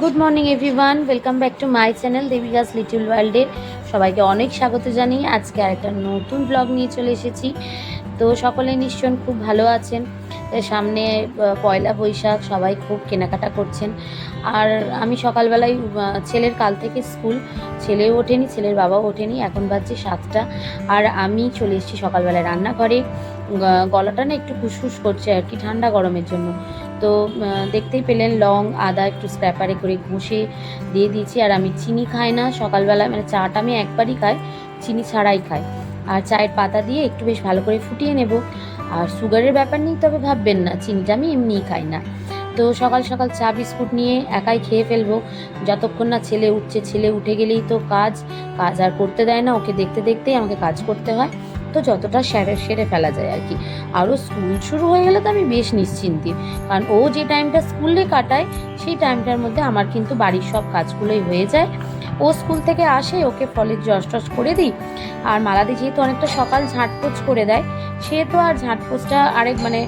Good morning everyone welcome back to my channel Devika's little ওয়ার্ল্ডে সবাইকে অনেক স্বাগত জানিয়ে আজকে আরেকটা নতুন ব্লগ নিয়ে চলে এসেছি। তো সকলে নিশ্চয় খুব ভালো আছেন। সামনে পয়লা বৈশাখ, সবাই খুব কেনাকাটা করছেন। আর আমি সকালবেলায় ছেলের কাল থেকে স্কুল। ছেলেও ওঠেনি, ছেলের বাবাও ওঠেনি, এখন বাজছে সাতটা। আর আমি চলে এসেছি সকালবেলায় রান্নাঘরে। গলাটা না একটু ফুসফুস করছে আর কি, ঠান্ডা গরমের জন্য। তো দেখতেই পেলেন লং, আদা একটু স্ক্র্যাপারে করে ঘষে দিয়ে দিয়েছি। আর আমি চিনি খাই না, সকালবেলা মানে চাটা আমি একবারই খাই, চিনি ছাড়াই খাই। আর চায়ের পাতা দিয়ে একটু বেশ ভালো করে ফুটিয়ে নেব। আর সুগারের ব্যাপার নেই তবে ভাববেন না, চিনিটা আমি এমনিই খাই না। তো সকাল সকাল চা, বিস্কুট নিয়ে একাই খেয়ে ফেলব। যতক্ষণ না ছেলে উঠছে, ছেলে উঠে গেলেই তো কাজ। কাজ আর করতে দেয় না, ওকে দেখতে দেখতেই আমাকে কাজ করতে হয়। তো যতটা সেরে সেরে ফেলা যায় আর কি। আরও স্কুল শুরু হয়ে গেলে তো আমি বেশ নিশ্চিন্তি। কারণ ও যে টাইমটা স্কুলে কাটায়, সেই টাইমটার মধ্যে আমার কিন্তু বাড়ির সব কাজগুলোই হয়ে যায়। ও স্কুল থেকে আসে, ওকে ফলের জস টস করে দিই। আর মালাদি যেহেতু অনেকটা সকাল ঝাঁটপোছ করে দেয়, সে তো আর ঝাঁটপোছটা আরেক মানে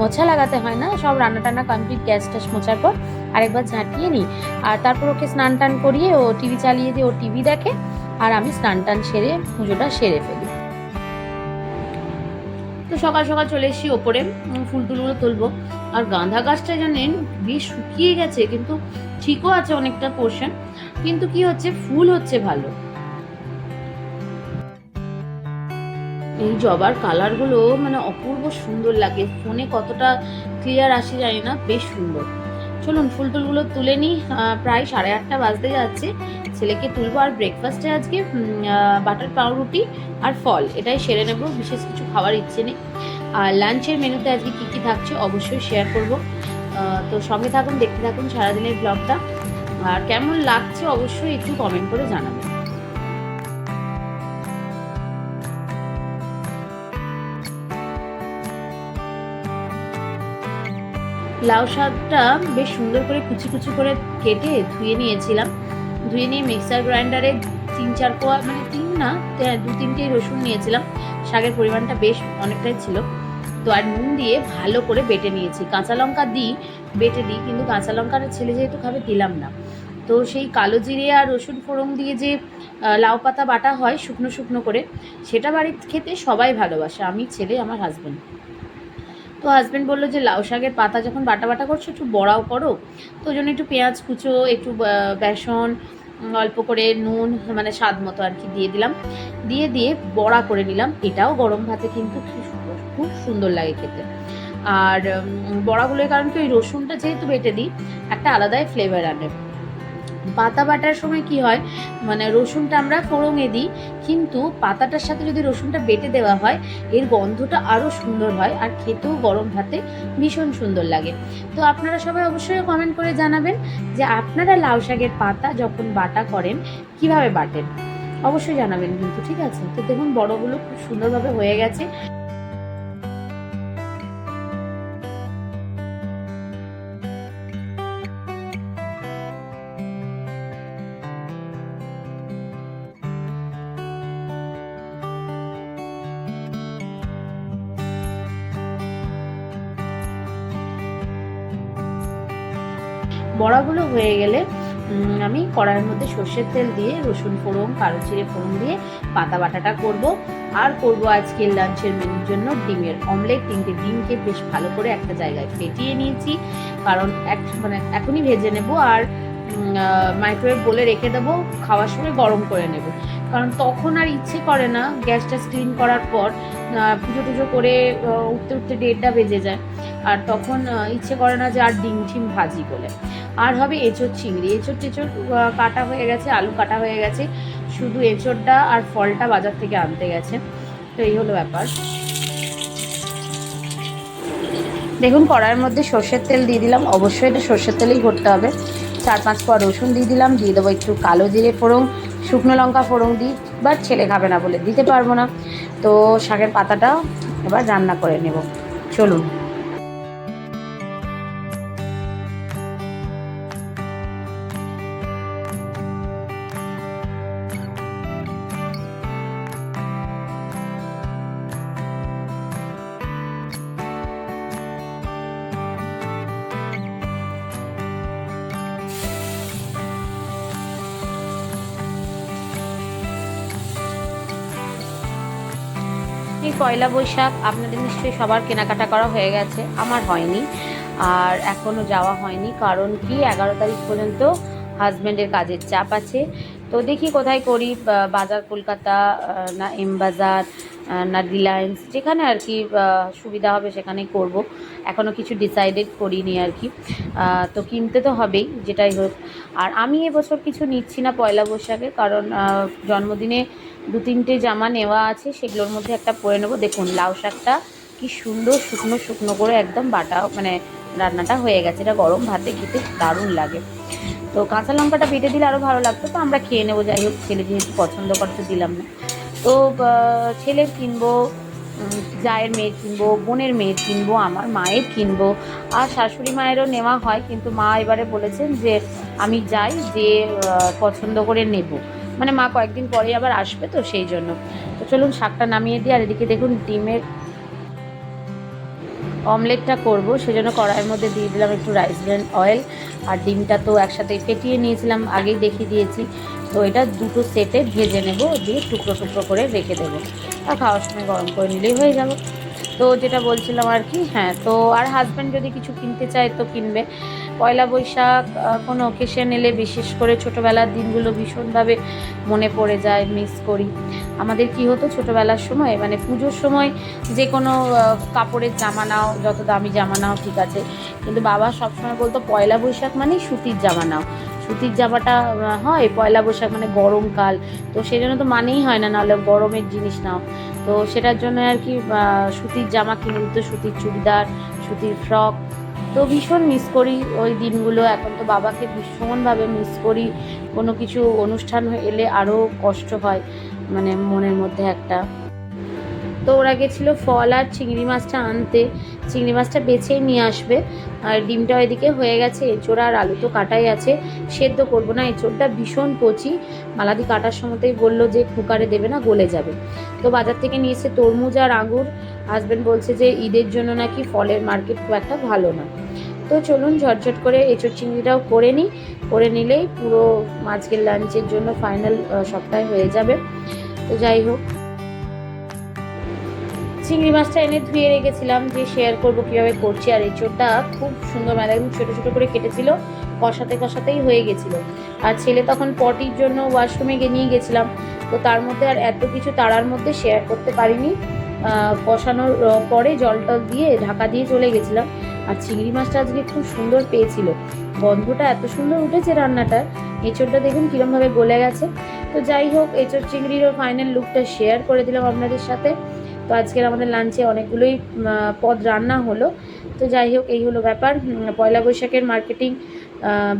মোছা লাগাতে হয় না। সব রান্না টান্না কমপ্লিট গ্যাস ট্যাস মোছার পর আরেকবার ঝাঁটিয়ে নিই। আর তারপর ওকে স্নান টান করিয়ে ও টিভি চালিয়ে দিয়ে ও টিভি দেখে, আর আমি স্নান টান সেরে পুজোটা সেরে ফেলি। তো সকাল সকাল চলে এসেছি ওপরে ফুল টুলগুলো তুলবো। আর গাঁধা গাছটা জানেন, বেশ শুকিয়ে গেছে, কিন্তু ঠিকও আছে অনেকটা পোর্শন কিন্তু কি হচ্ছে, ফুল হচ্ছে ভালো। এই জবার কালারগুলো মানে অপূর্ব সুন্দর লাগে। ফোনে কতটা ক্লিয়ার আসে জানি না, বেশ সুন্দর। চলুন, ফুল টুলগুলো তুলে নিই প্রায় সাড়ে আটটা বাজতে যাচ্ছে। ছেলেকে তুলবো আর ব্রেকফাস্টে আজকে বাটার পাউরুটি আর ফল। এটাই সেরে নেব, বিশেষ কিছু খাওয়ার ইচ্ছে নেই। আর লাঞ্চের মেনুতে আজকে কী কী থাকছে অবশ্যই শেয়ার করব। তো সঙ্গে থাকুন, দেখতে থাকুন সারাদিনের ব্লগটা আর কেমন লাগছে অবশ্যই একটু কমেন্ট করে জানাবেন। লাউ শাকটা বেশ সুন্দর করে কুচি কুচি করে কেটে ধুয়ে নিয়েছিলাম। ধুয়ে নিয়ে মিক্সার গ্রাইন্ডারে তিন চার কোয়া মানে তিন না দু তিনটেই রসুন নিয়েছিলাম। শাকের পরিমাণটা বেশ অনেকটাই ছিল। তো আর নুন দিয়ে ভালো করে বেটে নিয়েছি। কাঁচা লঙ্কা দিই, বেটে দিই, কিন্তু কাঁচা লঙ্কার ছেলে যেহেতু খাবে, দিলাম না। তো সেই কালো জিরে আর রসুন ফোড়ন দিয়ে যে লাউ পাতা বাটা হয়, শুকনো শুকনো করে, সেটা বাড়ির খেতে সবাই ভালোবাসে। আমি ছেলে, আমার হাজব্যান্ড তো হাজব্যান্ড বলল যে, লাউ শাকের পাতা যখন বাটা বাটা করছ, একটু বড়াও করো। তো ওই জন্য একটু পেঁয়াজ কুচো, একটু বেসন অল্প করে নুন মানে স্বাদ মতো আর কি দিয়ে দিলাম। দিয়ে দিয়ে বড়া করে নিলাম। এটাও গরম ভাতে কিন্তু খুব সুন্দর লাগে খেতে। আর বড়াগুলোর কারণ কি, ওই রসুনটা যেহেতু বেটে দিই, একটা আলাদাই ফ্লেভার আনে। পাতা বাটার সময় কি হয় মানে রসুনটা আমরা ফোড়ঙে দিই, কিন্তু পাতাটার সাথে যদি রসুনটা বেটে দেওয়া হয়, এর গন্ধটা আরও সুন্দর হয় আর খেতেও গরম ভাতে ভীষণ সুন্দর লাগে। তো আপনারা সবাই অবশ্যই কমেন্ট করে জানাবেন যে আপনারা লাউ শাকের পাতা যখন বাটা করেন, কীভাবে বাটেন? অবশ্যই জানাবেন কিন্তু, ঠিক আছে? তো দেখুন, বড়গুলো খুব সুন্দরভাবে হয়ে গেছে। বড়াগুলো হয়ে গেলে আমি কড়াইয়ের মধ্যে সর্ষের তেল দিয়ে, রসুন ফোড়ন কালো জিরে ফোড়ন দিয়ে পাতা বাটাটা করব। আর করব আজকের লাঞ্চের মেনুর জন্য ডিমের অমলেট। তিনটে ডিমকে বেশ ভালো করে একটা জায়গায় ফেটিয়ে নিয়েছি। কারণ এক মানে এখনই ভেজে নেব আর মাইক্রোওয়েভ বলে রেখে দেবো, খাওয়ার সময় গরম করে নেব। কারণ তখন আর ইচ্ছে করে না গ্যাসটা ক্লিন করার পর পুজো টুজো করে উঠতে উঠতে ডেটটা বেজে যায়। আর তখন ইচ্ছে করে না যে আর ডিম টিম ভাজি বলে। আর হবে এঁচোড় চিংড়ি। এঁচোড় টেচোড় কাটা হয়ে গেছে, আলু কাটা হয়ে গেছে। শুধু এঁচোড়টা আর ফলটা বাজার থেকে আনতে গেছে। তো এই হলো ব্যাপার। দেখুন, কড়াইয়ের মধ্যে সর্ষের তেল দিয়ে দিলাম। অবশ্যই এটা সর্ষের তেলেই করতে হবে। চার পাঁচ কোয়া রসুন দিয়ে দিলাম। দিয়ে দেবো একটু কালো জিরে ফোড়ন, শুকনো লঙ্কা ফোড়ন দিই বাট ছেলে খাবে না বলে দিতে পারব না। তো শাকের পাতাটা এবার রান্না করে নেব। চলুন। পয়লা বৈশাখ আপনাদের নিশ্চয়ই সবার কেনাকাটা করা হয়ে গেছে। আমার হয়নি, আর এখনও যাওয়া হয়নি, কারণ কি? এগারো তারিখ পর্যন্ত হাজব্যান্ডের কাজের চাপ আছে। তো দেখি কোথায় করি বাজার কলকাতা না এম বাজার না রিলায়েন্স, যেখানে আর কি সুবিধা হবে সেখানেই করব। এখনও কিছু ডিসাইডেড করিনি আর কি। তো কিনতে তো হবেই, যেটাই হোক। আর আমি এবছর কিছু নিচ্ছি না পয়লা বৈশাখে, কারণ জন্মদিনে দু তিনটে জামা নেওয়া আছে, সেগুলোর মধ্যে একটা পরে নেব। দেখুন, লাউ শাকটা কি সুন্দর শুকনো শুকনো করে একদম বাটা মানে রান্নাটা হয়ে গেছে। এটা গরম ভাতে খেতে দারুণ লাগে। তো কাঁচা লঙ্কাটা বেটে দিলে আরও ভালো লাগতো, তো আমরা খেয়ে নেব। যাই হোক, ছেলে যেহেতু পছন্দ করতে দিলাম না। তো ছেলের কিনবো জায়ের মেয়ের কিনবো, বোনের মেয়ের কিনবো, আমার মায়ের কিনবো। আর শাশুড়ি মায়েরও নেওয়া হয়, কিন্তু মা এবারে বলেছেন যে আমি যাই, যে পছন্দ করে নেব। মানে মা কয়েকদিন পরে আবার আসবে তো সেই জন্য। তো চলুন শাকটা নামিয়ে দিই, আর এদিকে দেখুন ডিমের অমলেটটা করব। সেজন্য কড়াইয়ের মধ্যে দিয়ে দিলাম একটু রাইস ব্র্যান্ড অয়েল। আর ডিমটা তো একসাথে ফেটিয়ে নিয়েছিলাম, আগেই দেখিয়ে দিয়েছি। তো এটা দুটো সেটে ভেজে নেব, দিয়ে টুকরো টুকরো করে রেখে দেবো। আর খাওয়ার সময় গরম করে নিলেই হয়ে যাবে। তো যেটা বলছিলাম আর কি হ্যাঁ তো আর হাজব্যান্ড যদি কিছু কিনতে চায় তো কিনবে। পয়লা বৈশাখ কোনো অকেশন এলে বিশেষ করে ছোটোবেলার দিনগুলো ভীষণভাবে মনে পড়ে যায় মিস করি। আমাদের কি হতো, ছোটোবেলার সময় মানে পুজোর সময় যে কোনো কাপড়ের জামা নাও, যত দামি জামা নাও, ঠিক আছে। কিন্তু বাবা সবসময় বলতো, পয়লা বৈশাখ মানেই সুতির জামা নাও। সুতির জামাটা হয় পয়লা বৈশাখ মানে গরমকাল তো সেই জন্য তো মানেই হয় না, নাহলে গরমের জিনিস নাও। তো সেটার জন্য আর কি সুতির জামা কিনে দিত, সুতির চুড়িদার, সুতির ফ্রক। তো ভীষণ মিস করি ওই দিনগুলো। এখন তো বাবাকে ভীষণভাবে মিস করি। কোনো কিছু অনুষ্ঠান এলে আরও কষ্ট হয় মানে মনের মধ্যে একটা। তো ওরা গেছিল ফল আর চিংড়ি মাছটা আনতে। চিংড়ি মাছটা বেছেই নিয়ে আসবে। আর ডিমটা ওইদিকে হয়ে গেছে, এঁচোড় আর আলু তো কাটাই আছে। সেদ্ধ করব না, এঁচোড়টা ভীষণ কচি। মালাদি কাটার সময়তেই বলল যে কুকারে দেবে না, গলে যাবে। তো বাজার থেকে নিয়েছে তরমুজ আর আঙুর। হাজব্যান্ড বলছে যে ঈদের জন্য নাকি ফলের মার্কেট খুব একটা ভালো না। তো চলুন ঝটঝট করে এঁচোড় চিংড়িটাও করে নিই। করে নিলেই পুরো আজকের লাঞ্চের জন্য ফাইনাল সপ্তাহে হয়ে যাবে। তো যাই হোক। চিংড়ি মাছটা এনে ধুয়ে রেখেছিলাম যে শেয়ার করব কীভাবে করছি। আর এঁচোড়টা খুব সুন্দর মানে একদম ছোটো ছোটো করে কেটেছিল, কষাতে কষাতেই হয়ে গেছিল। আর ছেলে তখন পটির জন্য ওয়াশরুমে গিয়ে নিয়ে গেছিলাম। তো তার মধ্যে আর এত কিছু তাড়ার মধ্যে শেয়ার করতে পারিনি। কষানোর পরে জল টল দিয়ে ঢাকা দিয়ে চলে গেছিলাম। আর চিংড়ি মাছটা আজকে খুব সুন্দর পেয়েছিল। গন্ধটা এত সুন্দর উঠেছে রান্নাটা এঁচোড়টা দেখুন কীরমভাবে গলে গেছে। তো যাই হোক, এঁচোড় চিংড়িরও ফাইনাল লুকটা শেয়ার করে দিলাম আপনাদের সাথে। তো আজকের আমাদের লাঞ্চে অনেকগুলোই পদ রান্না হলো তো যাই হোক এই হলো ব্যাপার পয়লা বৈশাখের মার্কেটিং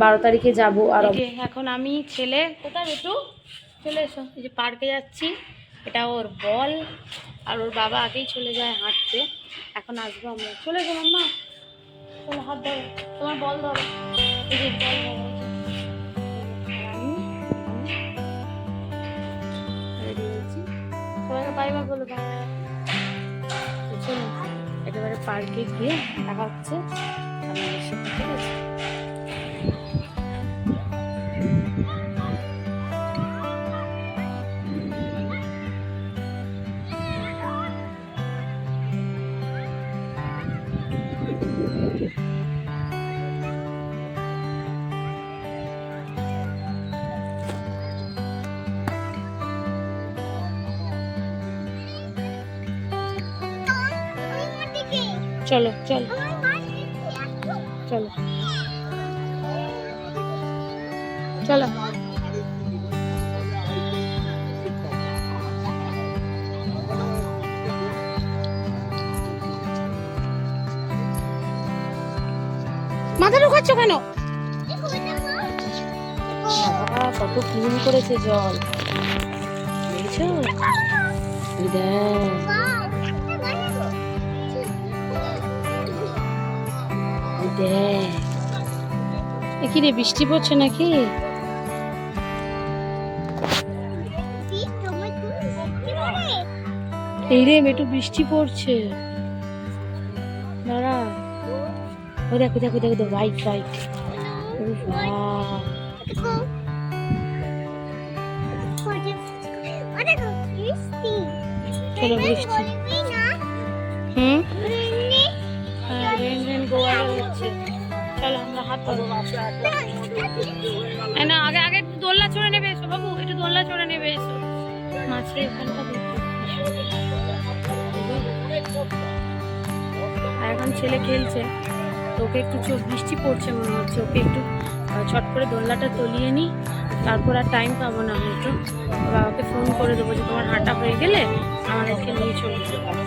বারো তারিখে যাব আর এখন আমি ছেলে কোথায় একটু চলে এসো এই যে পার্কে যাচ্ছি এটা ওর বল আর ওর বাবা আগেই চলে যায় হাঁটতে এখন আসব আমরা চলে এসো মাম্মা চলো হাত ধরো তোমার বল ধরো এই যে বল ধরো সবাইকে বাই বাই বলে একেবারে পার্কে গিয়ে দেখা হচ্ছে। ঠিক আছে চলো চলো। চলো। চলো। মাথা ঢুকাচ্ছ কেন? কত ক্লিন করেছে জল। এই দেখ। দেখ। কি রে বৃষ্টি পড়ছে নাকি? এই রে একটু বৃষ্টি পড়ছে। দাঁড়া। ও দেখো দেখো দেখো দেখো হোয়াইট হোয়াইট চলো বৃষ্টি। হুম? না, আগে আগে একটু দোলনা চড়ে নেবে এসো বাবু, একটু দোলনা চড়ে নেবে এসো। মাছের এখানটা এখন ছেলে খেলছে, তো ওকে একটু চোখ বৃষ্টি পড়ছে মনে হচ্ছে, ওকে একটু ছট করে দোলনাটা তলিয়ে নিই, তারপর আর টাইম পাবো না হয়তো বাবাকে ফোন করে দেবো যে তোমার হাঁটা হয়ে গেলে আমার আমাদেরকে নিয়ে চলে যাবে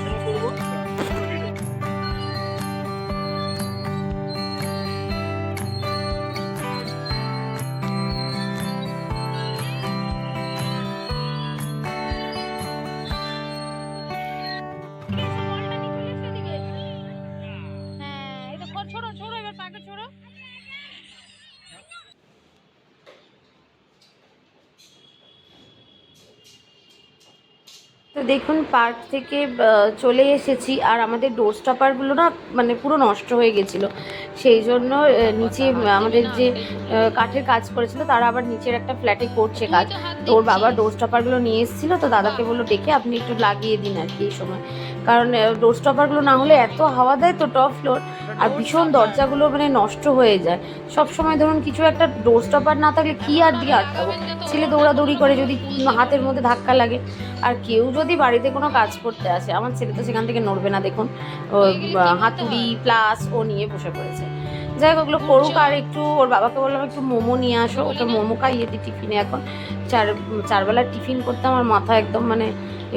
তো দেখুন, পার্ক থেকে চলে এসেছি আর আমাদের ডোর স্টপারগুলো না মানে পুরো নষ্ট হয়ে গেছিল। সেই জন্য নিচে, আমাদের যে কাঠের কাজ করেছিল, তারা আবার নিচের একটা ফ্ল্যাটে করছে কাজ। তো ওর বাবা ডোর স্টপারগুলো নিয়ে এসেছিল, তো দাদাকে বলল ডেকে আপনি একটু লাগিয়ে দিন আর কি এই সময়। কারণ ডোর স্টপারগুলো না হলে এত হাওয়া দেয় তো টপ ফ্লোর আর ভীষণ দরজাগুলো মানে নষ্ট হয়ে যায়। সব সময় ধরুন কিছু একটা ডোর স্টপার না থাকলে কি আর দিয়ে আটকাবো? ছেলে দৌড়াদৌড়ি করে যদি হাতের মধ্যে ধাক্কা লাগে। আর কেউ যদি বাড়িতে কোনো কাজ করতে আসে, আমার ছেলে তো সেখান থেকে নড়বে না, দেখুন। হাতুড়ি প্লাস ও নিয়ে বসে পড়েছে। যাই হোক, ওগুলো করুক আর একটু, ওর বাবাকে বললাম একটু মোমো নিয়ে আসো। ওকে মোমো খাইয়ে দিই টিফিনে। এখন চার চারবেলার টিফিন করতে আমার মাথা একদম মানে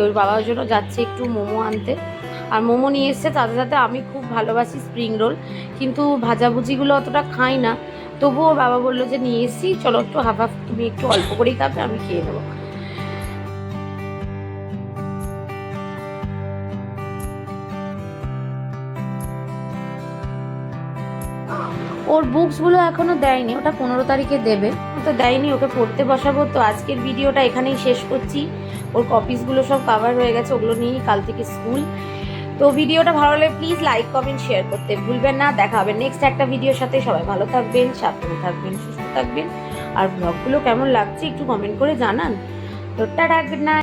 ওর বাবার জন্য যাচ্ছে একটু মোমো আনতে। আর মোমো নিয়ে এসছে তাতে সাথে আমি খুব ভালোবাসি স্প্রিং রোল। কিন্তু ভাজাভুজিগুলো অতটা খাই না। তবুও ওর বাবা বলল যে, নিয়ে এসছি, চলো একটু হাফ হাফ তুমি একটু অল্প করেই খাবে, আমি খেয়ে নেব। ওর বুকসগুলো এখনও দেয়নি, ওটা পনেরো তারিখে দেবে। তো দেয়নি, ওকে পড়তে বসাবো। তো আজকের ভিডিওটা এখানেই শেষ করছি। ওর কপিসগুলো সব কাভার হয়ে গেছে, ওগুলো নিয়েই কাল থেকে স্কুল তো ভিডিওটা ভালো লাগলে প্লিজ লাইক কমেন্ট শেয়ার করতে ভুলবেন না। দেখা হবে নেক্সট একটা ভিডিওর সাথে। সবাই ভালো থাকবেন, সাবধানে থাকবেন, সুস্থ থাকবেন। আর ব্লগগুলো কেমন লাগছে একটু কমেন্ট করে জানান। তো টাটা গুড নাইট